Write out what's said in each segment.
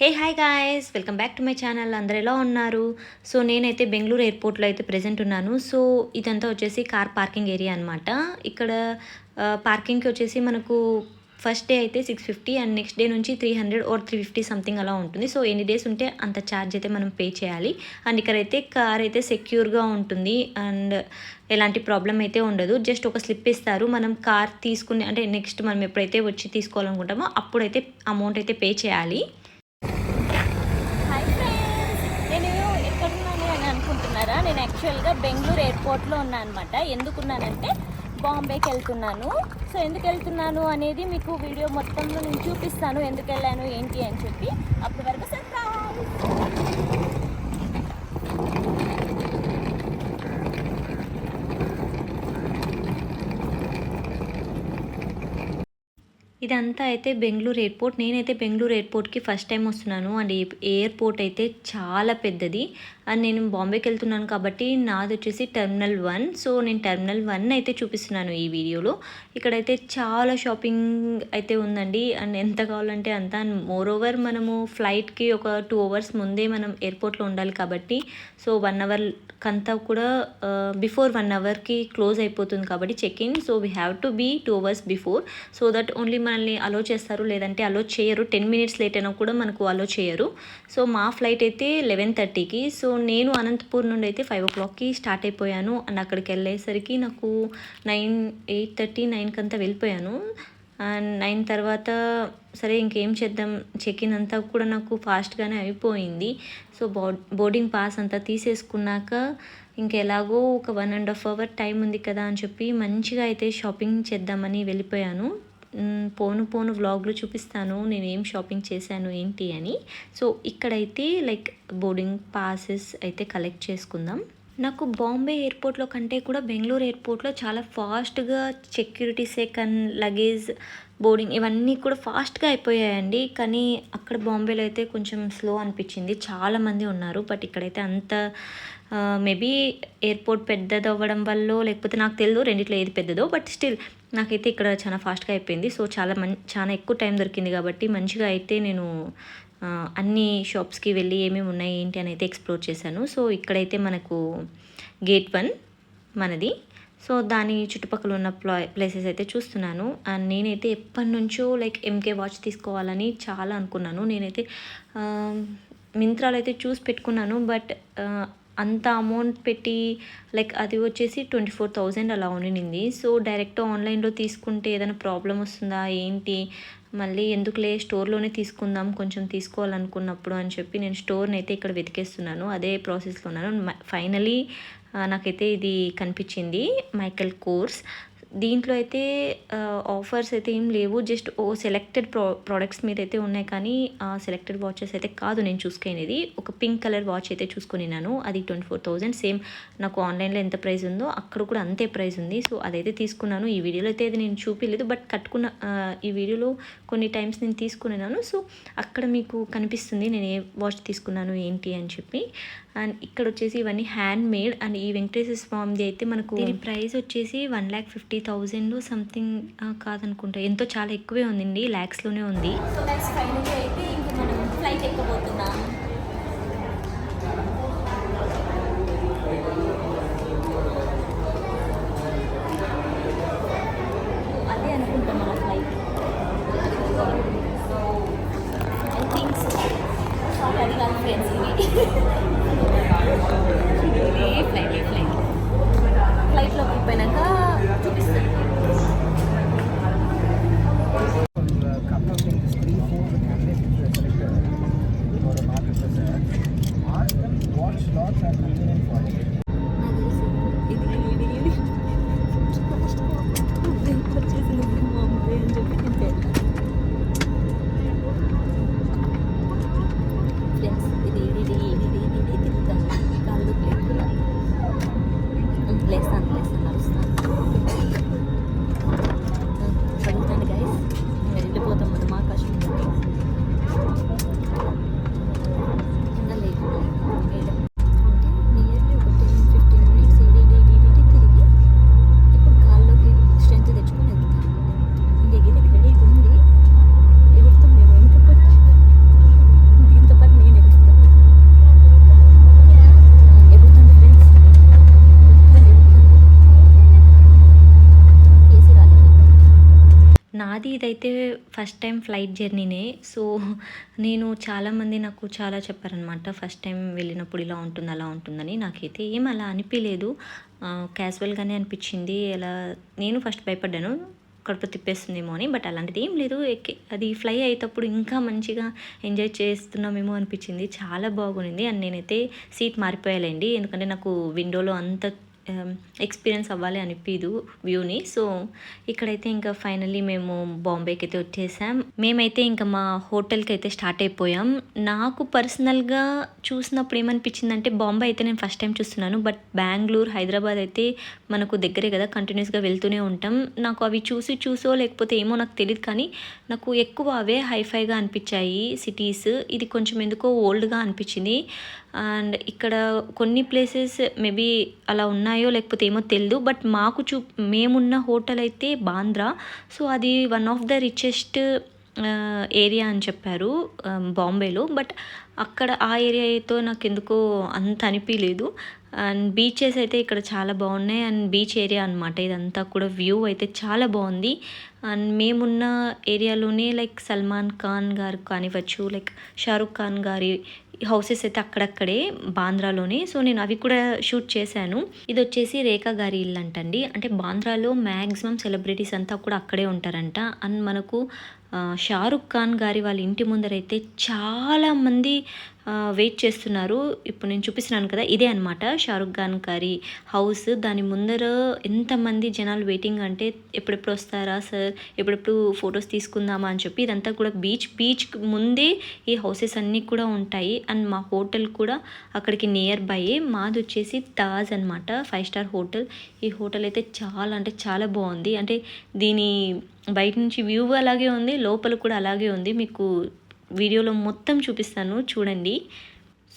Hey hi guys welcome back to my channel అందరు ఎలా ఉన్నారు? సో నేనైతే బెంగళూరు ఎయిర్పోర్ట్లో అయితే ప్రెజెంట్ ఉన్నాను. సో ఇదంతా వచ్చేసి కార్ పార్కింగ్ ఏరియా అనమాట ఇక్కడ పార్కింగ్కి వచ్చేసి మనకు ఫస్ట్ డే అయితే six fifty and next day నుంచి three hundred or three fifty something అలా ఉంటుంది. సో ఎన్ని డేస్ ఉంటే అంత ఛార్జ్ అయితే మనం పే చేయాలి. అండ్ ఇక్కడైతే కార్ అయితే సెక్యూర్గా ఉంటుంది. అండ్ ఎలాంటి ప్రాబ్లం అయితే ఉండదు. జస్ట్ ఒక స్లిప్ ఇస్తారు. మనం కార్ తీసుకుని అంటే నెక్స్ట్ మనం ఎప్పుడైతే వచ్చి తీసుకోవాలనుకుంటామో అప్పుడైతే అమౌంట్ అయితే పే చేయాలి హాయ్ ఫ్రెండ్స్ నేను ఎక్కడున్నాను అని అనుకుంటున్నారా నేను యాక్చువల్గా బెంగళూరు ఎయిర్పోర్ట్లో ఉన్నాను అనమాట ఎందుకున్నానంటే బాంబేకి వెళ్తున్నాను. సో ఎందుకు వెళ్తున్నాను అనేది మీకు వీడియో మొత్తంలో నేను చూపిస్తాను. ఎందుకు వెళ్ళాను ఏంటి అని చెప్పి. అప్పటి వరకు ఇదంతా అయితే బెంగళూరు ఎయిర్పోర్ట్. నేనైతే బెంగళూరు ఎయిర్పోర్ట్కి ఫస్ట్ టైం వస్తున్నాను. అండ్ ఎయిర్పోర్ట్ అయితే చాలా పెద్దది. అండ్ నేను బాంబేకి వెళ్తున్నాను కాబట్టి నాది వచ్చేసి టెర్మినల్ వన్. సో నేను టెర్మినల్ వన్ అయితే చూపిస్తున్నాను ఈ వీడియోలో. ఇక్కడైతే చాలా షాపింగ్ అయితే ఉందండి. అండ్ ఎంత కావాలంటే అంత. మోర్ ఓవర్ మనము ఫ్లైట్కి ఒక టూ అవర్స్ ముందే మనం ఎయిర్పోర్ట్లో ఉండాలి కాబట్టి. సో వన్ అవర్ కంతా కూడా బిఫోర్ వన్ అవర్కి క్లోజ్ అయిపోతుంది కాబట్టి check in so we have to be two hours before so that only మనల్ని అలో చేస్తారు. లేదంటే అలో చేయరు. టెన్ మినిట్స్ లేట్ అయినా కూడా మనకు అలో చేయరు. సో మా ఫ్లైట్ అయితే లెవెన్ థర్టీకి సో నేను అనంతపూర్ నుండి అయితే ఫైవ్ ఓ క్లాక్కి స్టార్ట్ అయిపోయాను. అండ్ అక్కడికి వెళ్ళేసరికి నాకు నైన్ ఎయిట్ థర్టీ నైన్కి అంతా వెళ్ళిపోయాను. అండ్ నైన్ తర్వాత సరే ఇంకేం చేద్దాం చెక్ ఇన్ అంతా కూడా నాకు ఫాస్ట్గానే అయిపోయింది. సో బో బోర్డింగ్ పాస్ అంతా తీసేసుకున్నాక ఇంకెలాగో ఒక one and half hour time ఉంది కదా అని చెప్పి మంచిగా అయితే షాపింగ్ చేద్దామని వెళ్ళిపోయాను. పోను పోను వ్లాగ్లో చూపిస్తాను నేను ఏం షాపింగ్ చేశాను ఏంటి అని. సో ఇక్కడైతే లైక్ బోర్డింగ్ పాసెస్ అయితే కలెక్ట్ చేసుకుందాం. నాకు బాంబే ఎయిర్పోర్ట్లో కంటే కూడా బెంగళూరు ఎయిర్పోర్ట్లో చాలా ఫాస్ట్గా సెక్యూరిటీ సెకండ్ లగేజ్ బోర్డింగ్ ఇవన్నీ కూడా ఫాస్ట్గా అయిపోయాయండి. కానీ అక్కడ బాంబేలో అయితే కొంచెం స్లో అనిపించింది. చాలా మంది ఉన్నారు. బట్ ఇక్కడైతే అంత మేబీ ఎయిర్పోర్ట్ పెద్దది అవ్వడం వల్ల లేకపోతే నాకు తెలియదు రెండిట్లో ఏది పెద్దదో. బట్ స్టిల్ నాకైతే ఇక్కడ చాలా ఫాస్ట్గా అయిపోయింది. సో చాలా మం చాలా ఎక్కువ టైం దొరికింది కాబట్టి మంచిగా అయితే నేను అన్ని షాప్స్కి వెళ్ళి ఏమేమి ఉన్నాయి ఏంటి అని అయితే ఎక్స్ప్లోర్ చేశాను. సో ఇక్కడైతే మనకు గేట్ వన్ మనది. సో దాని చుట్టుపక్కల ఉన్న ప్లేసెస్ అయితే చూస్తున్నాను. అండ్ నేనైతే ఎప్పటి నుంచో లైక్ ఎంకే వాచ్ తీసుకోవాలని చాలా అనుకున్నాను. నేనైతే మింత్రాలు అయితే చూసి పెట్టుకున్నాను. బట్ అంత అమౌంట్ పెట్టి లైక్ అది వచ్చేసి ట్వంటీ ఫోర్ థౌజండ్ అలా ఉండింది సో డైరెక్ట్ ఆన్లైన్లో తీసుకుంటే ఏదైనా ప్రాబ్లం వస్తుందా? ఏంటి? మళ్ళీ ఎందుకులే స్టోర్లోనే తీసుకుందాం కొంచెం తీసుకోవాలనుకున్నప్పుడు అని చెప్పి నేను స్టోర్ని అయితే ఇక్కడ వెతికేస్తున్నాను. అదే ప్రాసెస్లో ఉన్నాను ఫైనలీ నాకైతే ఇది కనిపించింది మైకల్ కోర్స్. దీంట్లో అయితే ఆఫర్స్ అయితే ఏం లేవు. జస్ట్ ఓ సెలెక్టెడ్ ప్రో ప్రోడక్ట్స్ మీద అయితే ఉన్నాయి కానీ ఆ సెలెక్టెడ్ వాచెస్ అయితే కాదు నేను చూసుకునేది. ఒక పింక్ కలర్ వాచ్ అయితే చూసుకున్నాను. అది ట్వంటీ ఫోర్ థౌజండ్ సేమ్ నాకు ఆన్లైన్లో ఎంత ప్రైస్ ఉందో అక్కడ కూడా అంతే ప్రైస్ ఉంది. సో అదైతే తీసుకున్నాను. ఈ వీడియోలో అయితే అది నేను చూపించలేదు బట్ కట్టుకున్న ఈ వీడియోలో కొన్ని టైమ్స్ నేను తీసుకున్నాను. సో అక్కడ మీకు కనిపిస్తుంది. నేను ఏ వాచ్ తీసుకున్నాను ఏంటి అని చెప్పి. అండ్ ఇక్కడ వచ్చేసి ఇవన్నీ హ్యాండ్ మేడ్ అండ్ ఈ వెంకటేశ్వర స్వామిది అయితే మనకు దీని ప్రైస్ వచ్చేసి one lakh fifty thousand something కాదనుకుంటా. ఎంతో చాలా ఎక్కువే ఉందండి ల్యాక్స్లోనే ఉంది. సో ఫ్లైట్ ఎక్కబోతున్నాం. ఫస్ట్ టైం ఫ్లైట్ జర్నీనే. సో నేను చాలామంది నాకు చాలా చెప్పారనమాట ఫస్ట్ టైం వెళ్ళినప్పుడు ఇలా ఉంటుంది అలా ఉంటుందని. నాకైతే ఏం అలా అనిపించలేదు క్యాజువల్గానే అనిపించింది. అలా నేను ఫస్ట్ భయపడ్డాను. కడుపు తిప్పేస్తుందేమో అని. బట్ అలాంటిది ఏం లేదు. ఎక్కి అది ఫ్లై అయ్యేటప్పుడు ఇంకా మంచిగా ఎంజాయ్ చేస్తున్నామేమో అనిపించింది. చాలా బాగుంది. అండ్ నేనైతే సీట్ మారిపోయాలండి. ఎందుకంటే నాకు విండోలో అంత Um, ఎక్స్పీరియన్స్ అవ్వాలి అనిపించదు వ్యూని. సో ఇక్కడైతే ఇంకా ఫైనల్లీ మేము బాంబేకి అయితే వచ్చేసాం. మేమైతే ఇంకా మా హోటల్కి అయితే స్టార్ట్ అయిపోయాం. నాకు పర్సనల్గా చూసినప్పుడు ఏమనిపించిందంటే బాంబే అయితే నేను ఫస్ట్ టైం చూస్తున్నాను. బట్ బెంగళూరు హైదరాబాద్ అయితే మనకు దగ్గరే కదా కంటిన్యూస్గా వెళ్తూనే ఉంటాం. నాకు అవి చూసి చూసో లేకపోతే ఏమో నాకు తెలియదు కానీ నాకు ఎక్కువ అవే హైఫైగా అనిపించాయి సిటీస్. ఇది కొంచెం ఎందుకో ఓల్డ్గా అనిపించింది. అండ్ ఇక్కడ కొన్ని ప్లేసెస్ మేబీ అలా ఉన్నాయో లేకపోతే ఏమో తెలియదు బట్ మాకు చూ మేమున్న హోటల్ అయితే బాంద్రా సో అది one of the richest area అని చెప్పారు బాంబేలో బట్ అక్కడ ఆ ఏరియాతో నాకు ఎందుకో అంత అనిపించలేదు అండ్ బీచెస్ అయితే ఇక్కడ చాలా బాగున్నాయి. అండ్ బీచ్ ఏరియా అనమాట ఇదంతా కూడా వ్యూ అయితే చాలా బాగుంది. అండ్ మేమున్న ఏరియాలోనే లైక్ సల్మాన్ ఖాన్ గారు కానివ్వచ్చు లైక్ షారుఖ్ ఖాన్ గారి హౌసెస్ అయితే అక్కడక్కడే బాంద్రాలోనే. సో నేను అవి కూడా షూట్ చేశాను. ఇది వచ్చేసి రేఖా గారి ఇల్లు అంటండి. అంటే బాంద్రాలో మ్యాక్సిమం సెలబ్రిటీస్ అంతా కూడా అక్కడే ఉంటారంట. అండ్ మనకు షారుఖ్ ఖాన్ గారి వాళ్ళ ఇంటి ముందరైతే చాలా మంది వెయిట్ చేస్తున్నారు. ఇప్పుడు నేను చూపిస్తున్నాను కదా ఇదే అనమాట షారుఖ్ ఖాన్ గారి హౌస్. దాని ముందర ఎంతమంది జనాలు వెయిటింగ్ అంటే ఎప్పుడెప్పుడు వస్తారా సార్? ఎప్పుడెప్పుడు ఫొటోస్ తీసుకుందామా అని చెప్పి ఇదంతా కూడా బీచ్. బీచ్ ముందే ఈ హౌసెస్ అన్నీ కూడా ఉంటాయి. అండ్ మా హోటల్ కూడా అక్కడికి నియర్ బై మాది వచ్చేసి తాజ్ అనమాట ఫైవ్ స్టార్ హోటల్. ఈ హోటల్ అయితే చాలా అంటే చాలా బాగుంది. అంటే దీని బయట నుంచి వ్యూ అలాగే ఉంది లోపల కూడా అలాగే ఉంది. మీకు వీడియోలో మొత్తం చూపిస్తాను చూడండి.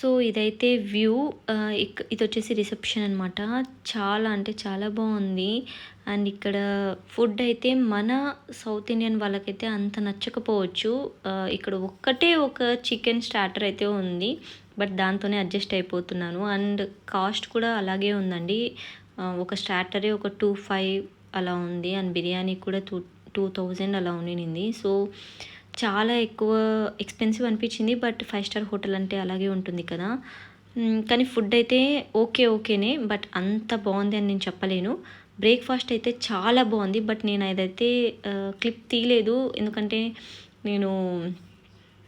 సో ఇదైతే వ్యూ. ఇక్- ఇది వచ్చేసి రిసెప్షన్ అనమాట చాలా అంటే చాలా బాగుంది. అండ్ ఇక్కడ ఫుడ్ అయితే మన సౌత్ ఇండియన్ వాళ్ళకైతే అంత నచ్చకపోవచ్చు. ఇక్కడ ఒక్కటే ఒక చికెన్ స్టార్టర్ అయితే ఉంది. బట్ దాంతోనే అడ్జస్ట్ అయిపోతున్నాను. అండ్ కాస్ట్ కూడా అలాగే ఉందండి. ఒక స్టార్టరే ఒక టూ ఫైవ్ అలా ఉంది. అండ్ బిర్యానీ కూడా టూ టూ థౌజండ్ అలా ఉండింది సో చాలా ఎక్కువ ఎక్స్పెన్సివ్ అనిపించింది బట్ ఫైవ్ స్టార్ హోటల్ అంటే అలాగే ఉంటుంది కదా. కానీ ఫుడ్ అయితే ఓకే ఓకేనే బట్ అంత బాగుంది అని నేను చెప్పలేను. బ్రేక్ఫాస్ట్ అయితే చాలా బాగుంది బట్ నేను అదైతే క్లిప్ తీయలేదు. ఎందుకంటే నేను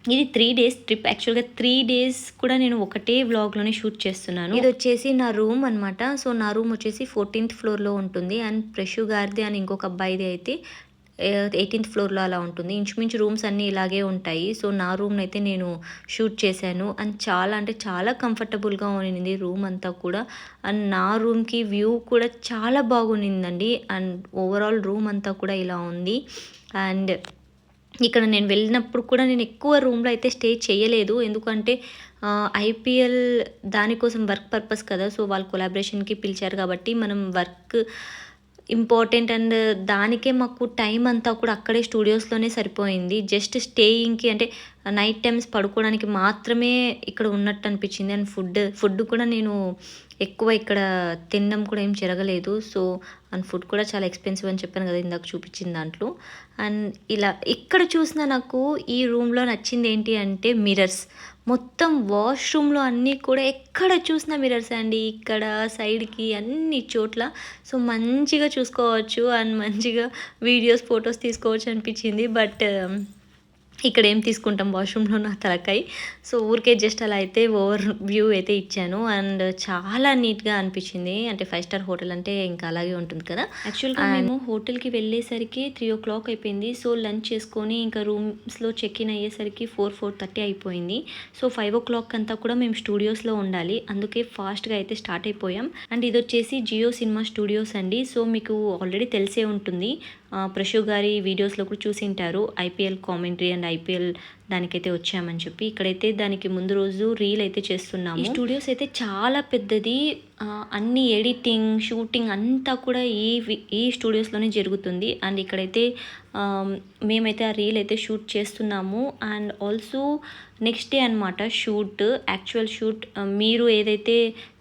ఇది త్రీ డేస్ ట్రిప్ యాక్చువల్గా త్రీ డేస్ కూడా నేను ఒకటే వ్లాగ్లోనే షూట్ చేస్తున్నాను. ఇది వచ్చేసి నా రూమ్ అనమాట సో నా రూమ్ వచ్చేసి ఫోర్టీన్త్ ఫ్లోర్లో ఉంటుంది. అండ్ ప్రషు గారిది అని ఇంకొక అబ్బాయిది అయితే ఎయిటీన్త్ ఫ్లోర్లో అలా ఉంటుంది. ఇంచుమించు రూమ్స్ అన్నీ ఇలాగే ఉంటాయి. సో నా రూమ్ అయితే నేను షూట్ చేశాను. అండ్ చాలా అంటే చాలా కంఫర్టబుల్గా ఉన్నింది రూమ్ అంతా కూడా. అండ్ నా రూమ్కి వ్యూ కూడా చాలా బాగుండిందండి అండ్ ఓవరాల్ రూమ్ అంతా కూడా ఇలా ఉంది. అండ్ ఇక్కడ నేను వెళ్ళినప్పుడు కూడా నేను ఎక్కువ రూమ్లో అయితే స్టే చేయలేదు. ఎందుకంటే ఐపీఎల్ దానికోసం వర్క్ పర్పస్ కదా. సో వాళ్ళు కొలాబరేషన్కి పిలిచారు కాబట్టి మనం వర్క్ ఇంపార్టెంట్ అండ్ దానికే మాకు టైం అంతా కూడా అక్కడే స్టూడియోస్లోనే సరిపోయింది. జస్ట్ స్టేయింగ్కి అంటే నైట్ టైమ్స్ పడుకోవడానికి మాత్రమే ఇక్కడ ఉన్నట్టు అనిపించింది. అండ్ ఫుడ్ ఫుడ్ కూడా నేను ఎక్కువ ఇక్కడ తినడం కూడా ఏం జరగలేదు. సో అండ్ ఫుడ్ కూడా చాలా ఎక్స్పెన్సివ్ అని చెప్పాను కదా ఇందాక చూపించిన దాంట్లో. అండ్ ఇలా ఇక్కడ చూసిన నాకు ఈ రూమ్లో నచ్చింది ఏంటి అంటే మిరర్స్ మొత్తం వాష్రూమ్లో అన్నీ కూడా ఎక్కడ చూసినా మిరర్స్ అండి. ఇక్కడ సైడ్కి అన్ని చోట్ల. సో మంచిగా చూసుకోవచ్చు. అండ్ మంచిగా వీడియోస్ ఫొటోస్ తీసుకోవచ్చు అనిపించింది. బట్ ఇక్కడ ఏం తీసుకుంటాం వాష్రూమ్లో నా తలకాయ. సో ఊరికే జస్ట్ అలా అయితే ఓవర్ వ్యూ అయితే ఇచ్చాను. అండ్ చాలా నీట్గా అనిపించింది. అంటే ఫైవ్ స్టార్ హోటల్ అంటే ఇంకా అలాగే ఉంటుంది కదా. యాక్చువల్గా మేము హోటల్కి వెళ్ళేసరికి త్రీ ఓ క్లాక్ అయిపోయింది. సో లంచ్ చేసుకొని ఇంకా రూమ్స్లో చెక్ ఇన్ అయ్యేసరికి ఫోర్ ఫోర్ థర్టీ అయిపోయింది. సో ఫైవ్ ఓ క్లాక్ అంతా కూడా మేము స్టూడియోస్లో ఉండాలి. అందుకే ఫాస్ట్గా అయితే స్టార్ట్ అయిపోయాం. అండ్ ఇది వచ్చేసి జియో సినిమా స్టూడియోస్ అండి. సో మీకు ఆల్రెడీ తెలిసే ఉంటుంది. ప్రశు గారి వీడియోస్లో కూడా చూసి ఉంటారు ఐపీఎల్ కామెంటరీ అండ్ ఐపీఎల్ దానికైతే వచ్చామని చెప్పి. ఇక్కడైతే దానికి ముందు రోజు రీల్ అయితే చేస్తున్నాము. స్టూడియోస్ అయితే చాలా పెద్దది. అన్ని ఎడిటింగ్ షూటింగ్ అంతా కూడా ఈ ఈ స్టూడియోస్లోనే జరుగుతుంది. అండ్ ఇక్కడైతే మేమైతే ఆ రీల్ అయితే షూట్ చేస్తున్నాము. అండ్ ఆల్సో నెక్స్ట్ డే అనమాట షూట్ యాక్చువల్ షూట్. మీరు ఏదైతే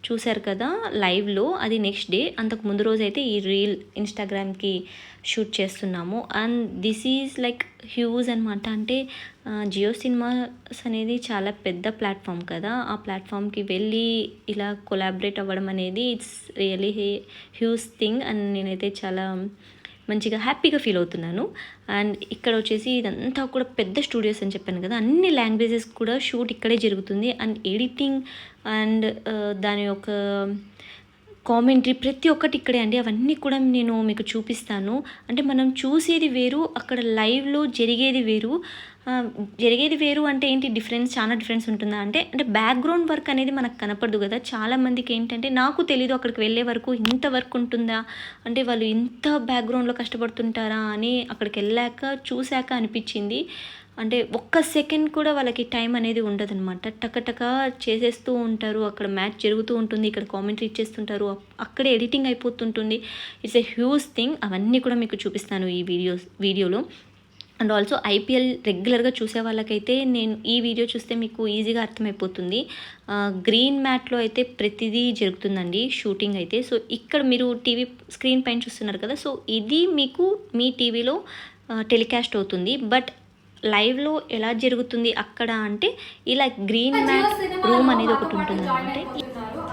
చూసారు కదా లైవ్లో అది నెక్స్ట్ డే. అంతకు ముందు రోజు అయితే ఈ రీల్ ఇన్స్టాగ్రామ్కి షూట్ చేస్తున్నాము. And this is like huge అనమాట అంటే జియో సినిమాస్ అనేది చాలా పెద్ద ప్లాట్ఫామ్ కదా. ఆ ప్లాట్ఫామ్కి వెళ్ళి ఇలా కొలాబరేట్ అవ్వడం అనేది it's really huge thing and నేనైతే చాలా మంచిగా హ్యాపీగా ఫీల్ అవుతున్నాను. అండ్ ఇక్కడ వచ్చేసి ఇదంతా కూడా పెద్ద స్టూడియోస్ అని చెప్పాను కదా. అన్ని లాంగ్వేజెస్ కూడా షూట్ ఇక్కడే జరుగుతుంది. అండ్ ఎడిటింగ్ అండ్ దాని యొక్క కామెంటరీ ప్రతి ఒక్కటి ఇక్కడే అండి. అవన్నీ కూడా నేను మీకు చూపిస్తాను. అంటే మనం చూసేది వేరు అక్కడ లైవ్లో జరిగేది వేరు. జరిగేది వేరు అంటే ఏంటి? డిఫరెన్స్ చాలా డిఫరెన్స్ ఉంటుందా? అంటే అంటే బ్యాక్గ్రౌండ్ వర్క్ అనేది మనకు కనపడదు కదా. చాలా మందికి ఏంటంటే నాకు తెలీదు అక్కడికి వెళ్ళే వరకు ఇంత వర్క్ ఉంటుందా? అంటే వాళ్ళు ఇంత బ్యాక్గ్రౌండ్లో కష్టపడుతుంటారా అని అక్కడికి వెళ్ళాక చూశాక అనిపించింది. అంటే ఒక్క సెకండ్ కూడా వాళ్ళకి టైం అనేది ఉండదనమాట టకటక చేసేస్తూ ఉంటారు. అక్కడ మ్యాచ్ జరుగుతూ ఉంటుంది. ఇక్కడ కామెంటరీ ఇచ్చేస్తుంటారు. అప్- అక్కడే ఎడిటింగ్ అయిపోతుంటుంది. ఇట్స్ ఎ హ్యూజ్ థింగ్ అవన్నీ కూడా మీకు చూపిస్తాను ఈ వీడియోస్ వీడియోలో అండ్ ఆల్సో ఐపీఎల్ రెగ్యులర్గా చూసే వాళ్ళకైతే నేను ఈ వీడియో చూస్తే మీకు ఈజీగా అర్థమైపోతుంది. గ్రీన్ మ్యాట్లో అయితే ప్రతిదీ జరుగుతుందండి షూటింగ్ అయితే. సో ఇక్కడ మీరు టీవీ స్క్రీన్ పైన చూస్తున్నారు కదా సో ఇది మీకు మీ టీవీలో టెలికాస్ట్ అవుతుంది. బట్ లైవ్లో ఎలా జరుగుతుంది అక్కడ అంటే ఇలా గ్రీన్ మ్యాట్ రూమ్ అనేది ఒకటి ఉంటుంది అంటే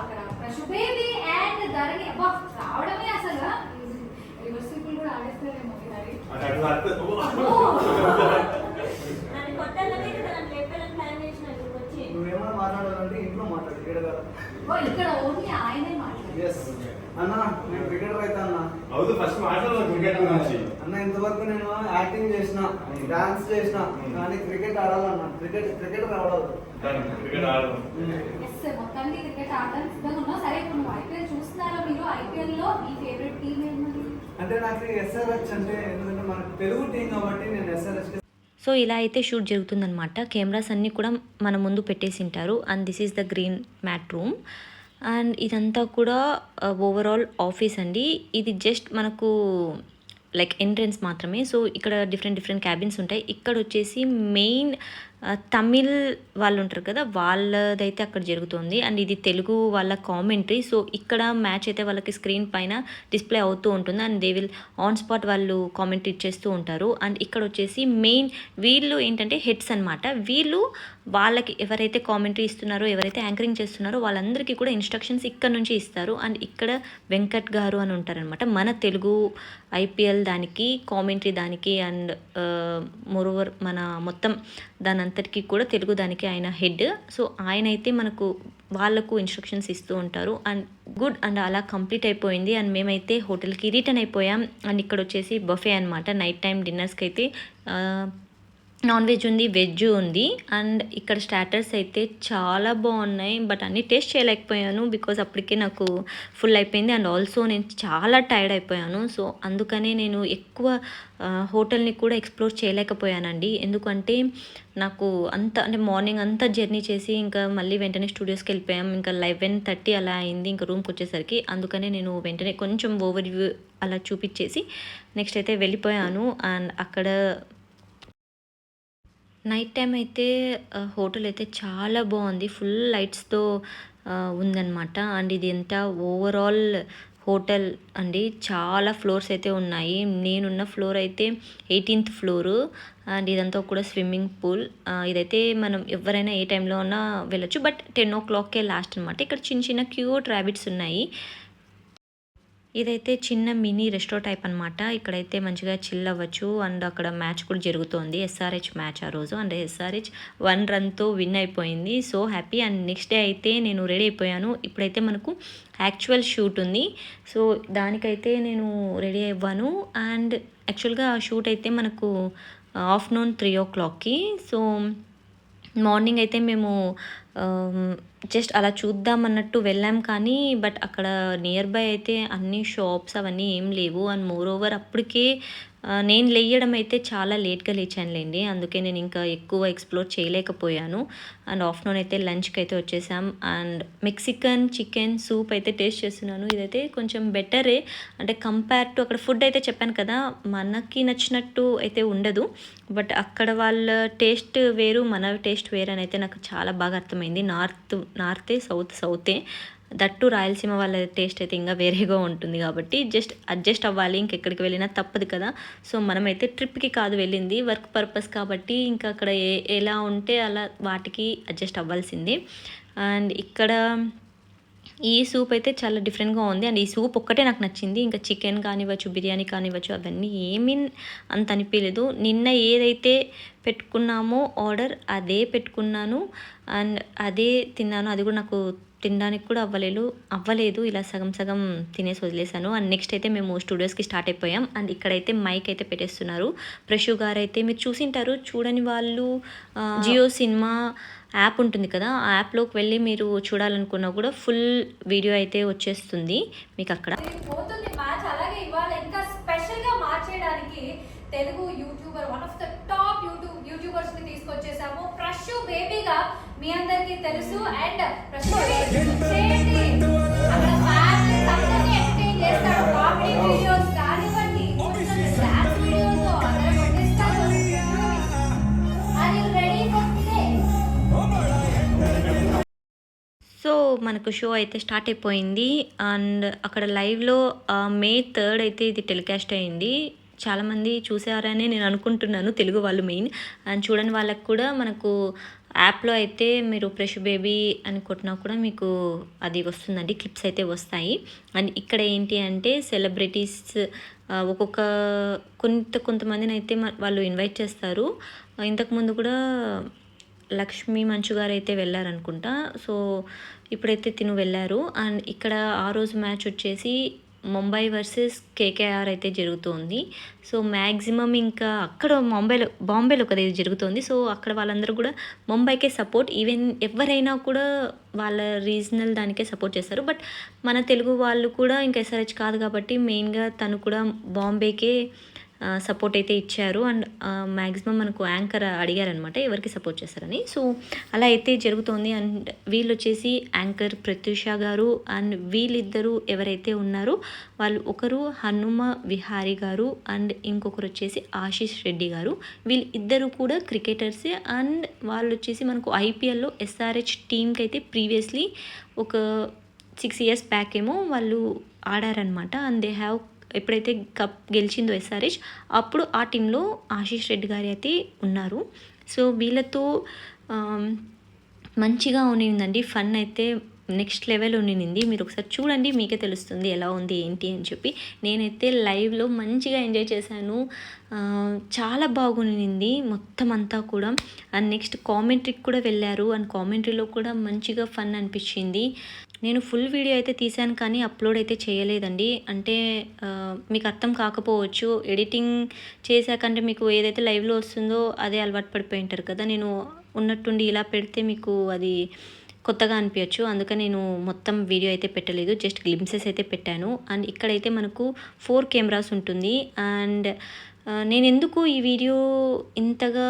అక్కడ ప్రశు బేబీ అండ్ ధరణి అబ్బా రావడమే అసలు రివర్సిబుల్ కూడా ఆడేస్తారేమో ఈసారి. నన్ను కొట్టాలనే కదా నన్ను లేపాలని ప్లాన్ చేసిన ఇక్కడికి వచ్చి నువ్వేమన్నా మాట్లాడాలంటే ఇంట్లో మాట్లాడు ఇక్కడ కదా. అన్న నేను క్రికెటర్ అయితే అన్న. అవును ఫస్ట్ అన్న ఇంతవరకు నేను యాక్టింగ్ చేసిన డాన్స్ చేసిన కానీ క్రికెట్ ఆడాలన్న క్రికెట్ క్రికెట్ రావడదు క్రికెట్ ఆడదాం క్రికెట్ ఆడడానికి సరే ఇప్పుడు నువ్వు ఐపీఎల్ చూస్తున్నారా లో అంటే నాకు ఎస్ఆర్హెచ్ అంటే ఎందుకంటే మనకు తెలుగు టీం కాబట్టి నేను సో ఇలా అయితే షూట్ జరుగుతుందనమాట కెమెరాస్ అన్నీ కూడా మన ముందు పెట్టేసింటారు. And this is the green mat room and ఇదంతా కూడా uh, ఓవరాల్ ఆఫీస్ అండి. ఇది జస్ట్ మనకు లైక్ ఎంట్రన్స్ మాత్రమే. సో ఇక్కడ డిఫరెంట్ డిఫరెంట్ క్యాబిన్స్ ఉంటాయి. ఇక్కడ వచ్చేసి మెయిన్ తమిళ్ వాళ్ళు ఉంటారు కదా వాళ్ళదైతే అక్కడ జరుగుతుంది. అండ్ ఇది తెలుగు వాళ్ళ కామెంటరీ. సో ఇక్కడ మ్యాచ్ అయితే వాళ్ళకి స్క్రీన్ పైన డిస్ప్లే అవుతూ ఉంటుంది. And they will on spot వాళ్ళు కామెంటరీ ఇచ్చేస్తూ ఉంటారు. అండ్ ఇక్కడ వచ్చేసి మెయిన్ వీళ్ళు ఏంటంటే హెడ్స్ అనమాట వీళ్ళు వాళ్ళకి ఎవరైతే కామెంటరీ ఇస్తున్నారో ఎవరైతే యాంకరింగ్ చేస్తున్నారో వాళ్ళందరికీ కూడా ఇన్స్ట్రక్షన్స్ ఇక్కడ నుంచి ఇస్తారు. అండ్ ఇక్కడ వెంకట్ గారు అని ఉంటారనమాట మన తెలుగు ఐపీఎల్ దానికి కామెంటరీ దానికి అండ్ మోరోవర్ uh, మన మొత్తం దాని అంతటికీ కూడా తెలుగు దానికి ఆయన హెడ్ సో ఆయన అయితే మనకు వాళ్ళకు ఇన్స్ట్రక్షన్స్ ఇస్తూ ఉంటారు. అండ్ గుడ్ అండ్ అలా కంప్లీట్ అయిపోయింది. అండ్ మేమైతే హోటల్కి రిటర్న్ అయిపోయాం. అండ్ ఇక్కడ వచ్చేసి బఫే అనమాట నైట్ టైం డిన్నర్స్కి అయితే నాన్ వెజ్ ఉంది వెజ్ ఉంది. అండ్ ఇక్కడ స్టాటర్స్ అయితే చాలా బాగున్నాయి బట్ అన్నీ టేస్ట్ చేయలేకపోయాను బికాజ్ అప్పటికే నాకు ఫుల్ అయిపోయింది. అండ్ ఆల్సో నేను చాలా టైర్డ్ అయిపోయాను. సో అందుకనే నేను ఎక్కువ హోటల్ని కూడా ఎక్స్ప్లోర్ చేయలేకపోయానండి. ఎందుకంటే నాకు అంత అంటే మార్నింగ్ అంతా జర్నీ చేసి ఇంకా మళ్ళీ వెంటనే స్టూడియోస్కి వెళ్ళిపోయాం. ఇంకా లెవెన్ థర్టీ అలా అయింది ఇంకా రూమ్కి వచ్చేసరికి. అందుకనే నేను వెంటనే కొంచెం ఓవర్ వ్యూ అలా చూపించేసి నెక్స్ట్ అయితే వెళ్ళిపోయాను. అండ్ అక్కడ నైట్ టైం అయితే హోటల్ అయితే చాలా బాగుంది. ఫుల్ లైట్స్తో ఉందన్నమాట. అండ్ ఇది ఎంత ఓవరాల్ హోటల్ అండి. చాలా ఫ్లోర్స్ అయితే ఉన్నాయి. నేనున్న ఫ్లోర్ అయితే ఎయిటీన్త్ ఫ్లోరు. అండ్ ఇదంతా కూడా స్విమ్మింగ్ పూల్. ఇదైతే మనం ఎవరైనా ఏ టైంలో ఉన్నా వెళ్ళొచ్చు. బట్ టెన్ ఓ క్లాక్కే లాస్ట్ అనమాట ఇక్కడ చిన్న చిన్న క్యూట్ ర్యాబిట్స్ ఉన్నాయి. ఇదైతే చిన్న మినీ రెస్టో టైప్ అనమాట ఇక్కడైతే మంచిగా చిల్ అవ్వచ్చు. అండ్ అక్కడ మ్యాచ్ కూడా జరుగుతోంది. ఎస్ఆర్హెచ్ మ్యాచ్ ఆ రోజు. అండ్ ఎస్ఆర్హెచ్ వన్ రన్తో విన్ అయిపోయింది. So happy. And next day అయితే నేను రెడీ అయిపోయాను. ఇప్పుడైతే మనకు యాక్చువల్ షూట్ ఉంది. సో దానికైతే నేను రెడీ అయ్యాను అండ్ యాక్చువల్గా ఆ షూట్ అయితే మనకు ఆఫ్టర్నూన్ త్రీ ఓ క్లాక్కి. సో మార్నింగ్ అయితే మేము జస్ట్ అలా చూద్దాం అన్నట్టు వెళ్ళాం కానీ బట్ అక్కడ నియర్ బై అయితే అన్ని షాప్స్ అవన్నీ ఏం లేవు. అండ్ మోర్ ఓవర్ అప్పటికే నేను లేయడం అయితే చాలా లేట్గా లేచానులేండి. అందుకే నేను ఇంకా ఎక్కువ ఎక్స్ప్లోర్ చేయలేకపోయాను. అండ్ ఆఫ్టర్నూన్ అయితే లంచ్కి అయితే వచ్చేసాం. అండ్ మెక్సికన్ చికెన్ సూప్ అయితే టేస్ట్ చేస్తున్నాను. ఇదైతే కొంచెం బెటరే. అంటే కంపేర్ టు అక్కడ ఫుడ్ అయితే చెప్పాను కదా మనకి నచ్చినట్టు అయితే ఉండదు. బట్ అక్కడ వాళ్ళ టేస్ట్ వేరు మన టేస్ట్ వేరు అని అయితే నాకు చాలా బాగా అర్థమైంది. నార్త్ నార్తే సౌత్ సౌతే. దట్టు రాయలసీమ వాళ్ళ టేస్ట్ అయితే ఇంకా వేరేగా ఉంటుంది కాబట్టి జస్ట్ అడ్జస్ట్ అవ్వాలి ఇంకెక్కడికి వెళ్ళినా తప్పదు కదా. సో మనమైతే ట్రిప్కి కాదు వెళ్ళింది వర్క్ పర్పస్ కాబట్టి ఇంకా అక్కడ ఏ ఎలా ఉంటే అలా వాటికి అడ్జస్ట్ అవ్వాల్సిందే. అండ్ ఇక్కడ ఈ సూప్ అయితే చాలా డిఫరెంట్గా ఉంది. అండ్ ఈ సూప్ ఒక్కటే నాకు నచ్చింది. ఇంకా చికెన్ కానివ్వచ్చు బిర్యానీ కానివ్వచ్చు అవన్నీ ఏమీ అంత అనిపించలేదు నిన్న ఏదైతే పెట్టుకున్నామో ఆర్డర్ అదే పెట్టుకున్నాను. అండ్ అదే తిన్నాను. అది కూడా నాకు తినడానికి కూడా అవ్వలేదు అవ్వలేదు. ఇలా సగం సగం తినేసి వదిలేసాను అండ్ నెక్స్ట్ అయితే మేము స్టూడియోస్కి స్టార్ట్ అయిపోయాం. అండ్ ఇక్కడైతే మైక్ అయితే పెట్టేస్తున్నారు. ప్రశు గారు అయితే మీరు చూసింటారు చూడని వాళ్ళు జియో సినిమా యాప్ ఉంటుంది కదా ఆ యాప్లోకి వెళ్ళి మీరు చూడాలనుకున్నా కూడా ఫుల్ వీడియో అయితే వచ్చేస్తుంది మీకు అక్కడ. Telugu YouTuber one of the top YouTube యూట్యూబర్స్ని తీసుకొచ్చేసాము. ఫ్రెష్ బేబీగా మీ అందరికీ తెలుసు అండ్ చేస్తాడు కామెడీ వీడియోస్ కానివ్వండి వీడియోస్ సో మనకు షో అయితే స్టార్ట్ అయిపోయింది. అండ్ అక్కడ లైవ్లో మే థర్డ్ అయితే ఇది టెలికాస్ట్ అయింది. చాలామంది చూసారని నేను అనుకుంటున్నాను తెలుగు వాళ్ళు మెయిన్. అండ్ చూడని వాళ్ళకు కూడా మనకు యాప్లో అయితే మీరు ఫ్రెష్ బేబీ అని కొట్టినా కూడా మీకు అది వస్తుందండి. క్లిప్స్ అయితే వస్తాయి. అండ్ ఇక్కడ ఏంటి అంటే సెలబ్రిటీస్ ఒక్కొక్క కొంత కొంతమందిని అయితే వాళ్ళు ఇన్వైట్ చేస్తారు. ఇంతకుముందు కూడా లక్ష్మీ మంచు గారు అయితే వెళ్ళారనుకుంటా. సో ఇప్పుడైతే తిను వెళ్ళారు. అండ్ ఇక్కడ ఆ రోజు మ్యాచ్ వచ్చేసి ముంబై వర్సెస్ కేకేఆర్ అయితే జరుగుతోంది. సో మ్యాక్సిమం ఇంకా అక్కడ ముంబైలో బాంబేలో కదా ఇది జరుగుతోంది. సో అక్కడ వాళ్ళందరూ కూడా ముంబైకే సపోర్ట్. ఈవెన్ ఎవరైనా కూడా వాళ్ళ రీజనల్ దానికే సపోర్ట్ చేస్తారు. బట్ మన తెలుగు వాళ్ళు కూడా ఇంకా ఎస్ఆర్హెచ్ కాదు కాబట్టి మెయిన్గా తను కూడా బాంబేకే సపోర్ట్ అయితే ఇచ్చారు. అండ్ మ్యాక్సిమం మనకు యాంకర్ అడిగారనమాట ఎవరికి సపోర్ట్ చేస్తారని. సో అలా అయితే జరుగుతోంది. అండ్ వీళ్ళు వచ్చేసి యాంకర్ ప్రత్యూష గారు అండ్ వీళ్ళిద్దరూ ఎవరైతే ఉన్నారో వాళ్ళు ఒకరు హనుమ విహారీ గారు అండ్ ఇంకొకరు వచ్చేసి ఆశీష్ రెడ్డి గారు. వీళ్ళిద్దరూ కూడా క్రికెటర్సే అండ్ వాళ్ళు వచ్చేసి మనకు ఐపీఎల్లో ఎస్ఆర్హెచ్ టీంకి అయితే ప్రీవియస్లీ ఒక సిక్స్ ఇయర్స్ బ్యాక్ ఏమో వాళ్ళు ఆడారనమాట అండ్ దే హ్యావ్ ఎప్పుడైతే కప్ గెలిచిందో ఎస్ఆర్హెచ్ అప్పుడు ఆ టీంలో ఆశీష్ రెడ్డి గారు అయితే ఉన్నారు. సో వీళ్ళతో మంచిగా ఉండిందండి ఫన్ అయితే నెక్స్ట్ లెవెల్ ఉండింది మీరు ఒకసారి చూడండి మీకే తెలుస్తుంది ఎలా ఉంది ఏంటి అని చెప్పి. నేనైతే లైవ్లో మంచిగా ఎంజాయ్ చేశాను. చాలా బాగుండింది మొత్తం అంతా కూడా. అండ్ నెక్స్ట్ కామెంట్రీకి కూడా వెళ్ళారు. అండ్ కామెంట్రీలో కూడా మంచిగా ఫన్ అనిపించింది. నేను ఫుల్ వీడియో అయితే తీశాను కానీ అప్లోడ్ అయితే చేయలేదండి. అంటే మీకు అర్థం కాకపోవచ్చు. ఎడిటింగ్ చేశాకంటే మీకు ఏదైతే లైవ్లో వస్తుందో అదే అలవాటు పడిపోయి ఉంటారు కదా. నేను ఉన్నట్టుండి ఇలా పెడితే మీకు అది కొత్తగా అనిపించచ్చు. అందుకని నేను మొత్తం వీడియో అయితే పెట్టలేదు. జస్ట్ గ్లిమ్సెస్ అయితే పెట్టాను. అండ్ ఇక్కడైతే మనకు ఫోర్ కెమెరాస్ ఉంటుంది. అండ్ నేను ఎందుకు ఈ వీడియో ఇంతగా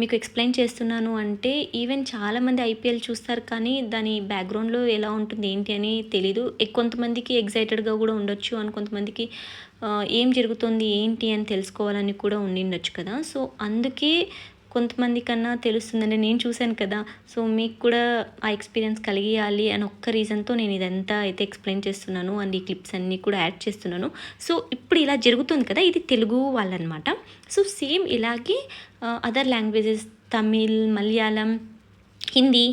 మీకు ఎక్స్ప్లెయిన్ చేస్తున్నాను అంటే ఈవెన్ చాలామంది ఐపీఎల్ చూస్తారు కానీ దాని బ్యాక్గ్రౌండ్లో ఎలా ఉంటుంది ఏంటి అని తెలీదు. కొంతమందికి ఎగ్జైటెడ్గా కూడా ఉండొచ్చు అని కొంతమందికి ఏం జరుగుతుంది ఏంటి అని తెలుసుకోవాలని కూడా ఉండిండొచ్చు కదా. సో అందుకే కొంతమంది కన్నా తెలుస్తుందండి. నేను చూశాను కదా. సో మీకు కూడా ఆ ఎక్స్పీరియన్స్ కలిగియాలి అని ఒక్క రీజన్తో నేను ఇదంతా అయితే ఎక్స్ప్లెయిన్ చేస్తున్నాను. అండ్ ఈ క్లిప్స్ అన్నీ కూడా యాడ్ చేస్తున్నాను. సో ఇప్పుడు ఇలా జరుగుతుంది కదా. ఇది తెలుగు వాళ్ళనమాట. సో సేమ్ ఇలాగే అదర్ లాంగ్వేజెస్ తమిళ్ మలయాళం హిందీ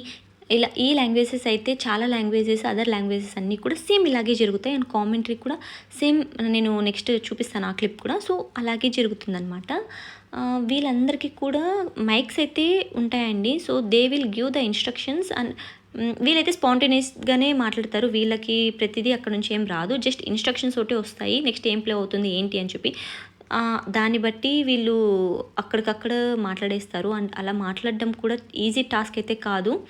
ఇలా ఈ లాంగ్వేజెస్ అయితే చాలా లాంగ్వేజెస్ అదర్ లాంగ్వేజెస్ అన్నీ కూడా సేమ్ ఇలాగే జరుగుతాయి. అండ్ కామెంటరీ కూడా సేమ్ నేను నెక్స్ట్ చూపిస్తాను ఆ క్లిప్ కూడా. సో అలాగే జరుగుతుందనమాట వీళ్ళందరికీ కూడా మైక్స్ అయితే ఉంటాయండి. So they will give the instructions and వీళ్ళైతే స్పాంటేనియస్గానే మాట్లాడతారు. వీళ్ళకి ప్రతిదీ అక్కడ నుంచి ఏం రాదు. జస్ట్ ఇన్స్ట్రక్షన్స్ ఒకటే వస్తాయి. నెక్స్ట్ ఏం ప్లే అవుతుంది ఏంటి అని చెప్పి. దాన్ని బట్టి వీళ్ళు అక్కడికక్కడ మాట్లాడేస్తారు. అండ్ అలా మాట్లాడడం కూడా ఈజీ టాస్క్ అయితే కాదు.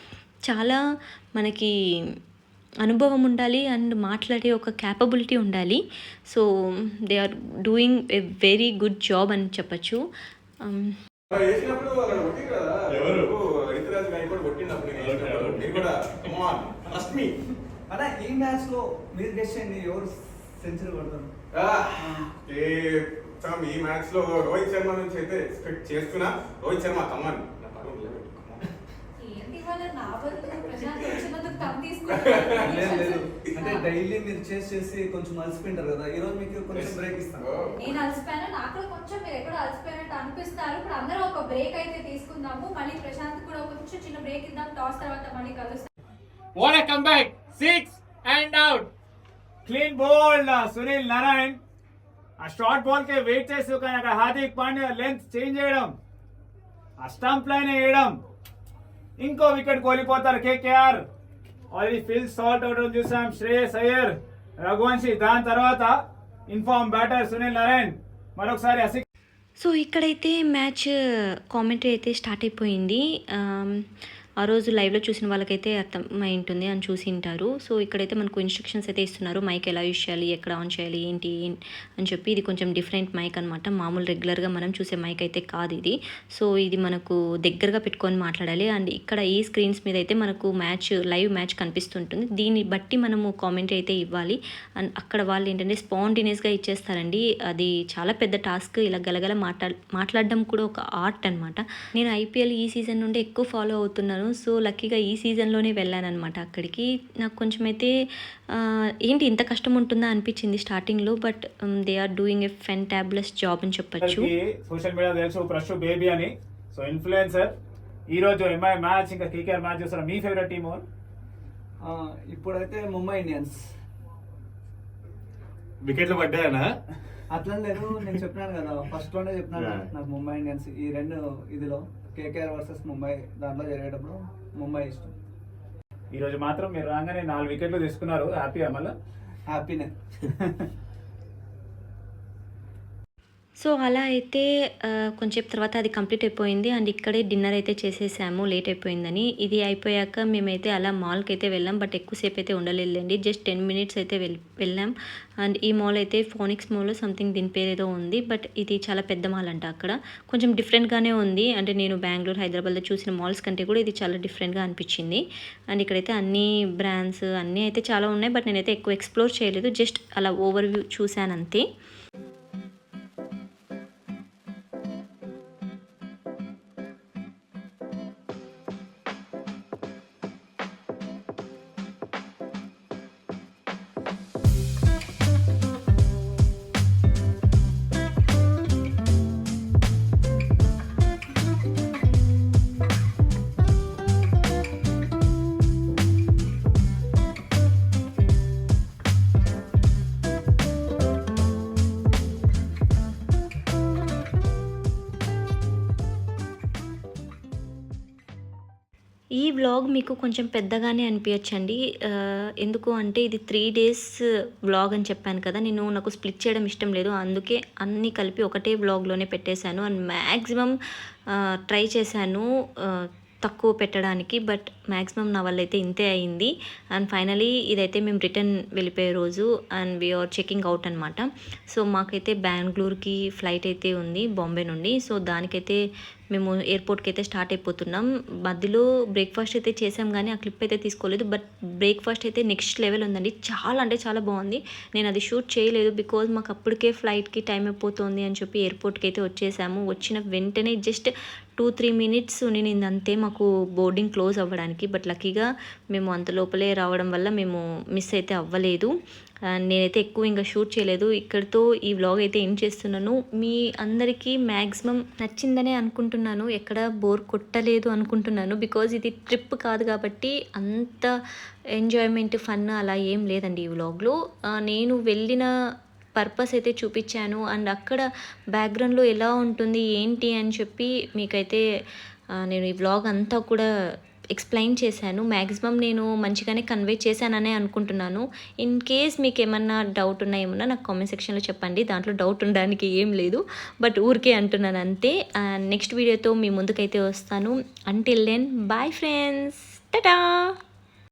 చాలా మనకి అనుభవం ఉండాలి అండ్ మాట్లాడే ఒక క్యాపబిలిటీ ఉండాలి. So they are doing a very good job అని చెప్పచ్చు. ఈ మ్యాచ్లో మీరు గెస్ట్ చేయండి. ఎవరు సెంచరీ కొడతారు? చామ్ ఈ మ్యాచ్లో రోహిత్ శర్మ నుంచి అయితే ఎక్స్పెక్ట్ చేస్తున్నా. రోహిత్ శర్మ కమ్మన్ ఏంటి ఇవాళ నా బదులు ప్రశాంత్ వచ్చినందుకు తమ్ లేదు లేదు. అంటే డైలీ మీరు చేసి చేసి కొంచెం అలసిపోయింటారు కదా ఈ రోజు మీకు కొంచెం బ్రేక్ ఇస్తాను. నేను అలసిపోయాను నాకు కొంచెం మీరు ఎక్కడో అలసిపోయినట్టు అనిపిస్తారు ఇప్పుడు అందరూ ఒక బ్రేక్ అయితే తీసుకుందాము. మళ్ళీ ప్రశాంత్ కూడా కొంచెం చిన్న బ్రేక్ ఇద్దాం. టాస్ తర్వాత మళ్ళీ కలుస్తాం. What a comeback! Six and out. Clean bowled Sunil Narayan ఆ షార్ట్ బాల్కి వెయిట్ చేస్తూ కానీ అక్కడ హార్దిక్ పాండ్యా లెంత్ చేంజ్ చేయడం ఆ స్టంప్ లైన్ వేయడం. ఇంకో వికెట్ కోల్పోతారు కేకేఆర్. ఆల్రెడీ ఫిల్ సాల్ట్ అవడం చూసాం శ్రేయస్ అయ్యర్ రఘువంశీ. దాని తర్వాత ఇన్ఫార్మ్ బ్యాటర్ సునీల్ నారాయణ్. మరొకసారి అసి సో ఇక్కడైతే మ్యాచ్ కామెంటరీ అయితే స్టార్ట్ అయిపోయింది. ఆ రోజు లైవ్లో చూసిన వాళ్ళకైతే అర్థమై ఉంటుంది అని చూసి ఉంటారు. సో ఇక్కడైతే మనకు ఇన్స్ట్రక్షన్స్ అయితే ఇస్తున్నారు. మైక్ ఎలా యూస్ చేయాలి? ఎక్కడ ఆన్ చేయాలి? ఏంటి? అని చెప్పి ఇది కొంచెం డిఫరెంట్ మైక్ అనమాట మామూలు రెగ్యులర్గా మనం చూసే మైక్ అయితే కాదు ఇది. సో ఇది మనకు దగ్గరగా పెట్టుకొని మాట్లాడాలి. అండ్ ఇక్కడ ఈ స్క్రీన్స్ మీద అయితే మనకు మ్యాచ్ లైవ్ మ్యాచ్ కనిపిస్తుంటుంది. దీన్ని బట్టి మనము కామెంట్ అయితే ఇవ్వాలి. అండ్ అక్కడ వాళ్ళు ఏంటంటే స్పాంటినియస్గా ఇచ్చేస్తారండి. అది చాలా పెద్ద టాస్క్ ఇలా గలగల మాట్లా మాట్లాడడం కూడా ఒక ఆర్ట్ అనమాట నేను ఐపీఎల్ ఈ సీజన్ నుండి ఎక్కువ ఫాలో అవుతున్నాను. సో లక్కీగా ఈ సీజన్లోనే వెళ్ళాను అనమాట అక్కడికి. నాకు కొంచెం అయితే ఏంటి ఇంత కష్టం ఉంటుందా అనిపించింది స్టార్టింగ్లో but they are doing a fantabulous job అని చెప్పొచ్చు. సోషల్ మీడియా తెలుసు ప్రశ్ బేబీ అని. So influencer. ఈ రోజు ఎంఐ మ్యాచ్ ఇంకా కేకేఆర్ మ్యాచ్ చూస్తారు? మీ ఫేవరెట్ టీమ్? ఆ, ఇప్పుడైతే ముంబై ఇండియన్స్. వికెట్లు పడ్డాయనా? అట్లా లేదు నేను చెప్పినాను కదా ఫస్ట్లోనే చెప్పినాను. నాకు ముంబై ఇండియన్స్ ఈ రెండు ఇదిలో. కేకేఆర్ వర్సెస్ ముంబై దాంట్లో జరిగేటప్పుడు ముంబై ఇష్టం. ఈ రోజు మాత్రం మీరు రాగానే నాలుగు వికెట్లు తీసుకున్నారు. హ్యాపీ మళ్ళీ? హ్యాపీనే సో అలా అయితే కొంచెంసేపు తర్వాత అది కంప్లీట్ అయిపోయింది. అండ్ ఇక్కడే డిన్నర్ అయితే చేసేసాము లేట్ అయిపోయిందని. ఇది అయిపోయాక మేమైతే అలా మాల్కి అయితే వెళ్ళాం బట్ ఎక్కువసేపు అయితే ఉండలేదండి జస్ట్ టెన్ మినిట్స్ అయితే వెళ్ళాం. అండ్ ఈ మాల్ అయితే ఫోనిక్స్ మాల్ సంథింగ్ దీని పేరు ఏదో ఉంది బట్ ఇది చాలా పెద్ద మాల్ అంట అక్కడ. కొంచెం డిఫరెంట్గానే ఉంది. అంటే నేను బెంగళూరు హైదరాబాద్లో చూసిన మాల్స్ కంటే కూడా ఇది చాలా డిఫరెంట్గా అనిపించింది. అండ్ ఇక్కడైతే అన్ని బ్రాండ్స్ అన్నీ అయితే చాలా ఉన్నాయి బట్ నేనైతే ఎక్కువ ఎక్స్ప్లోర్ చేయలేదు. జస్ట్ అలా ఓవర్ వ్యూ చూశాను అంతే. వ్లాగ్ మీకు కొంచెం పెద్దగానే అనిపించండి. ఎందుకు అంటే ఇది త్రీ డేస్ వ్లాగ్ అని చెప్పాను కదా నేను నాకు స్ప్లిట్ చేయడం ఇష్టం లేదు. అందుకే అన్నీ కలిపి ఒకటే వ్లాగ్లోనే పెట్టేశాను. అండ్ మ్యాక్సిమం ట్రై చేశాను. తక్కువ పెట్టడానికి బట్ మ్యాక్సిమం నా వల్ల అయితే ఇంతే అయింది. అండ్ ఫైనలీ ఇదైతే మేము రిటర్న్ వెళ్ళిపోయే రోజు and we are checking out అనమాట సో మాకైతే బెంగళూరుకి ఫ్లైట్ అయితే ఉంది బాంబే నుండి. సో దానికైతే మేము ఎయిర్పోర్ట్కి అయితే స్టార్ట్ అయిపోతున్నాం. మధ్యలో బ్రేక్ఫాస్ట్ అయితే చేసాం కానీ ఆ క్లిప్ అయితే తీసుకోలేదు. బట్ బ్రేక్ఫాస్ట్ అయితే నెక్స్ట్ లెవెల్ ఉందండి. చాలా అంటే చాలా బాగుంది. నేను అది షూట్ చేయలేదు బికాజ్ మాకు అప్పటికే ఫ్లైట్కి టైం అయిపోతుంది అని చెప్పి ఎయిర్పోర్ట్కి అయితే వచ్చేసాము. వచ్చిన వెంటనే జస్ట్ టూ త్రీ మినిట్స్ ఉండింది అంతే మాకు బోర్డింగ్ క్లోజ్ అవ్వడానికి. బట్ లక్కీగా మేము అంత లోపలే రావడం వల్ల మేము మిస్ అయితే అవ్వలేదు. నేనైతే ఎక్కువ ఇంకా షూట్ చేయలేదు. ఇక్కడితో ఈ వ్లాగ్ అయితే ఏం చేస్తున్నాను మీ అందరికీ మ్యాక్సిమం నచ్చిందనే అనుకుంటున్నాను. ఎక్కడ బోర్ కొట్టలేదు అనుకుంటున్నాను. బికాజ్ ఇది ట్రిప్ కాదు కాబట్టి అంత ఎంజాయ్మెంట్ ఫన్ అలా ఏం లేదండి ఈ వ్లాగ్లో. నేను వెళ్ళిన పర్పస్ అయితే చూపించాను. అండ్ అక్కడ బ్యాక్గ్రౌండ్లో ఎలా ఉంటుంది ఏంటి అని చెప్పి మీకైతే నేను ఈ వ్లాగ్ అంతా కూడా ఎక్స్ప్లెయిన్ చేశాను. మ్యాక్సిమం నేను మంచిగానే కన్వే చేశాననే అనుకుంటున్నాను. ఇన్ కేస్ మీకు ఏమన్నా డౌట్ ఉన్నా ఏమన్నా నాకు కామెంట్ సెక్షన్లో చెప్పండి. దాంట్లో డౌట్ ఉండడానికి ఏం లేదు. బట్ ఊరికే అంటున్నాను అంతే. నెక్స్ట్ వీడియోతో మీ ముందుకైతే వస్తాను. Until then bye friends tata